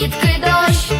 звідки дощ.